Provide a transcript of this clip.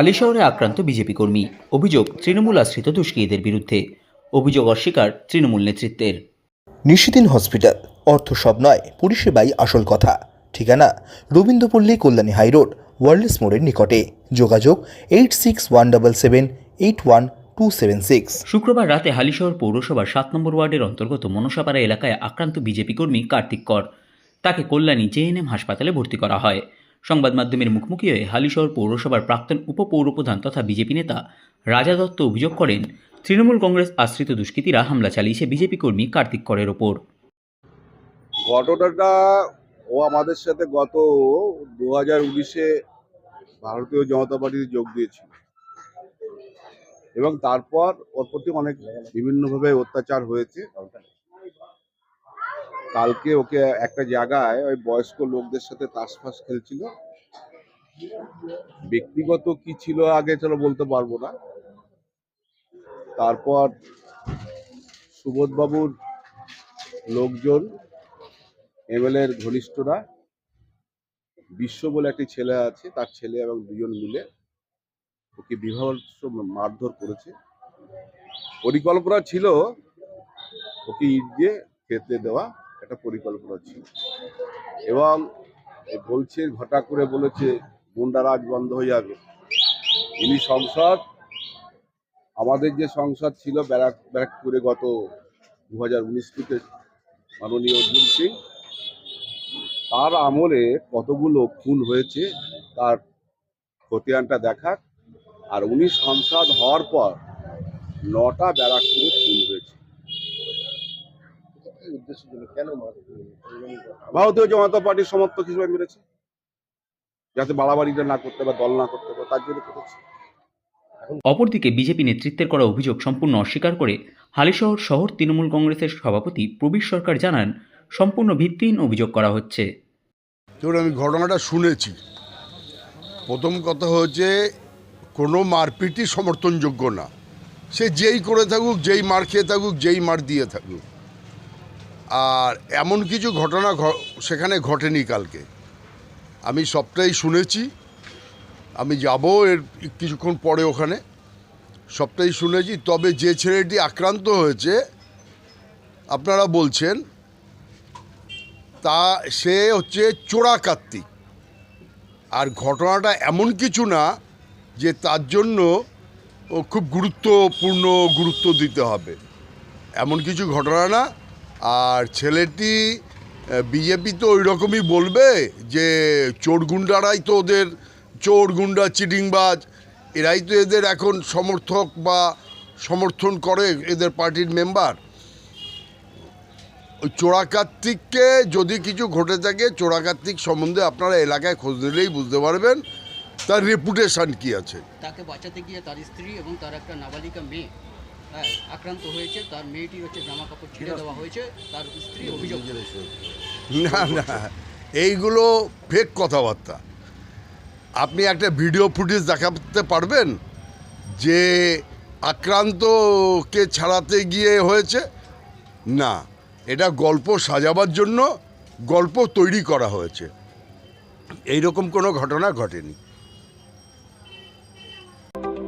হালিশহরে আক্রান্ত বিজেপি কর্মী। অভিযোগ তৃণমূল আশ্রিত দুষ্কৃতীদের বিরুদ্ধে। অভিযোগ অস্বীকার তৃণমূল নেতৃত্বের। নিশিদিন হসপিটাল অর্থ সব নয় পরিষেবাই আসল কথা। ঠিকানা রবীন্দ্রপল্লী কল্যাণী হাইরোড ওয়ার্ল্ডস মোড়ের নিকটে। যোগাযোগ eight six one double seven eight one two seven six. শুক্রবার রাতে হালিশহর পৌরসভার সাত নম্বর ওয়ার্ডের অন্তর্গত মনসাপাড়া এলাকায় আক্রান্ত বিজেপি কর্মী কার্তিক কর। তাকে কল্যাণী জেএনএম হাসপাতালে ভর্তি করা হয়। সংবাদ মাধ্যমের মুখোমুখি হয়ে হালিশহর পৌরসভার প্রাক্তন উপপৌরপ্রধান তথা বিজেপি নেতা রাজা দত্ত অভিযোগ করেন, তৃণমূল কংগ্রেস আশ্রিত দুষ্কৃতীরা হামলা চালিয়েছে বিজেপি কর্মী কার্তিক করের ওপর। ঘটনাটা ও আমাদের সাথে গত দু হাজার উনিশে ভারতীয় জনতা পার্টিতে যোগ দিয়েছিল। এবং তারপর ওর প্রতি অনেক বিভিন্নভাবে অত্যাচার হয়েছে। কালকে ওকে একটা জায়গায় ওই বয়স্ক লোকদের সাথে তাস ফাস খেলছিল। ব্যক্তিগত কি ছিল আগে চলো বলতে পারব না। তারপর সুবোধবাবুর লোকজন, এমএলএর ঘনিষ্ঠরা, বিশ্ব বলে একটি ছেলে আছে, তার ছেলে এবং দুজন মিলে ওকে বিভৎস মারধর করেছে। পরিকল্পনা ছিল ওকে ইট দিয়ে খেতে দেওয়া। একটা পরিকল্পনা ছিল। এবং বলছে, ঘটা করে বলেছে গুন্ডারাজ বন্ধ হয়ে যাবে। ইনি সংসদ, আমাদের যে সংসদ ছিল ব্যারাক, ব্যারাকপুরে গত দু হাজার উনিশ থেকে মাননীয় অর্জুন সিং, তার আমলে কতগুলো খুন হয়েছে, তার খতিয়ানটা দেখাক। আর উনি সংসদ হওয়ার পর নটা ব্যারাকপুরে খুন হয়েছে। ভারতীয় জনতা পার্টির সমর্থক হিসেবে মেরেছে। যাতে বাড়াবাড়িটা না করতে বা দল না করতে পারে তার জন্য করেছে। অপরদিকে বিজেপি নেতৃত্বের করা অভিযোগ সম্পূর্ণ অস্বীকার করে হালিশহর শহর তৃণমূল কংগ্রেসের সভাপতি প্রবীর সরকার জানান সম্পূর্ণ ভিত্তিহীন অভিযোগ করা হচ্ছে। ধরুন আমি ঘটনাটা শুনেছি। প্রথম কথা হচ্ছে কোনো মারপিটই সমর্থনযোগ্য না। সে যেই করে থাকুক যেই মার খেয়ে থাকুক যেই মার দিয়ে থাকুক। আর এমন কিছু ঘটনা সেখানে ঘটেনি কালকে। আমি সবটাই শুনেছি। আমি যাব এর কিছুক্ষণ পরে ওখানে। সবটাই শুনেছি। তবে যে ছেলেটি আক্রান্ত হয়েছে, আপনারা বলছেন, তা সে হচ্ছে চোরা কার্তিক। আর ঘটনাটা এমন কিছু না যে তার জন্য খুব গুরুত্বপূর্ণ গুরুত্ব দিতে হবে। এমন কিছু ঘটনা না আর ছেলেটি বিজেপি তো ওই রকমই বলবে যে চোর গুন্ডারাই তো ওদের চোর গুন্ডা, চিটিংবাজ। এরাই তো এদের এখন সমর্থক বা সমর্থন করে এদের পার্টির মেম্বার। ওই চোরাকার্তিককে যদি কিছু ঘটে থাকে চোরাকার্তিক সম্বন্ধে আপনারা এলাকায় খোঁজ নিলেই বুঝতে পারবেন তার রেপুটেশন কি আছে। তাকে বাঁচাতে গিয়ে তার স্ত্রী এবং তার একটা নাবালিকা মেয়ে হ্যাঁ আক্রান্ত হয়েছে তার মেয়েটি হচ্ছে জামা কাপড় ছিঁড়ে দেওয়া হয়েছে তার স্ত্রী অভিযোগ না না এইগুলো ফেক কথাবার্তা। আপনি একটা ভিডিও ফুটেজ দেখাতে পারবেন যে আক্রান্তকে ছাড়াতে গিয়ে হয়েছে? না এটা গল্প সাজাবার জন্য গল্প তৈরি করা হয়েছে। এইরকম কোনো ঘটনা ঘটেনি।